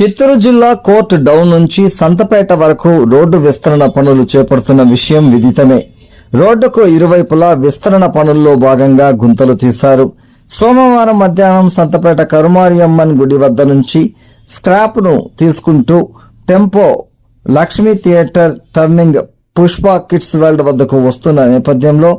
చిత్తూరు జిల్లా court down నుంచి సంతపేట వరకు రోడ్డు విస్తరణ పనులు చేపడుతున్న విషయం విదితమే. రోడ్డుకు ఇరువైపులా విస్తరణ పనుల్లో భాగంగా గుంతలు తీశారు. సోమవారం మధ్యాహ్నం సంతపేట కరుమారియమ్మన్ గుడి వద్ద నుంచి స్క్రాప్ను తీసుకుంటూ tempo Lakshmi theatre turning Pushpa kids world వద్దకు వస్తున్న నేపథ్యంలో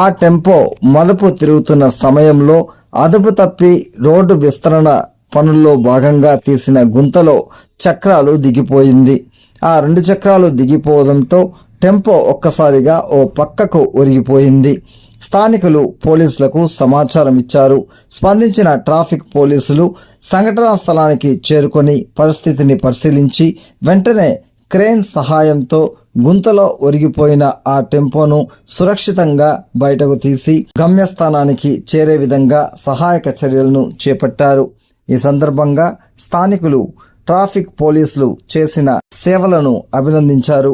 ఆ టెంపో మలుపు తిరుగుతున్న సమయంలో అదుపు తప్పి రోడ్డు విస్తరణ పనుల్లో భాగంగా తీసిన గుంతలో చక్రాలు దిగిపోయింది. ఆ రెండు చక్రాలు దిగిపోవడంతో టెంపో ఒక్కసారిగా ఓ పక్కకు ఒరిగిపోయింది. స్థానికులు పోలీసులకు సమాచారం ఇచ్చారు. స్పందించిన ట్రాఫిక్ పోలీసులు సంఘటనా స్థలానికి చేరుకొని పరిస్థితిని పరిశీలించి వెంటనే క్రేన్ సహాయంతో గుంతలో ఒరిగిపోయిన ఆ టెంపోను సురక్షితంగా బయటకు తీసి గమ్యస్థానానికి చేరే విధంగా సహాయక చర్యలను చేపట్టారు. ఈ సందర్భంగా స్థానికులు ట్రాఫిక్ పోలీసులు చేసిన సేవలను అభినందించారు.